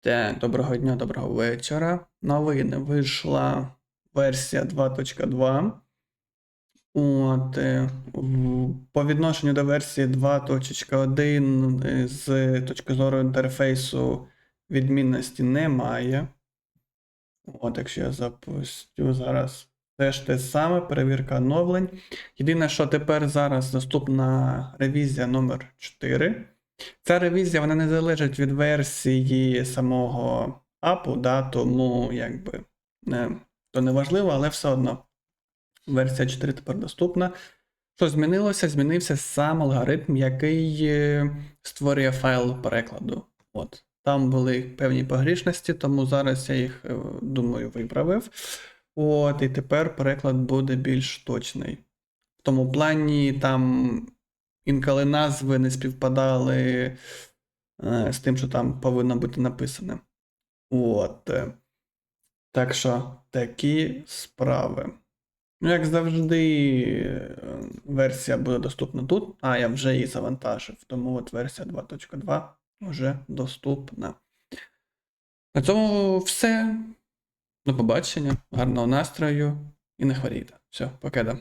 Так, доброго дня, доброго вечора. Новини вийшла версія 2.2. От, е, по відношенню до версії 2.1 е, з точки зору інтерфейсу відмінності немає. От, якщо я запустю зараз теж те саме, перевірка оновлень. Єдине, що тепер зараз доступна ревізія номер 4. Ця ревізія вона не залежить від версії самого апу, да, тому якби не, то не важливо, але все одно версія 4 тепер доступна. Що змінилося? Змінився сам алгоритм, який е, створює файл перекладу. От. Там були певні погрішності, тому зараз я їх, е, думаю, виправив. От, і тепер переклад буде більш точний. В тому плані там інколи назви не співпадали е, з тим, що там повинно бути написане. От. е. Так що такі справи. Ну, як завжди, е, версія буде доступна тут, а я вже її завантажив. Тому от версія 2.2 вже доступна. На цьому все. До побачення, гарного настрою і не хворійте. Все, покеда.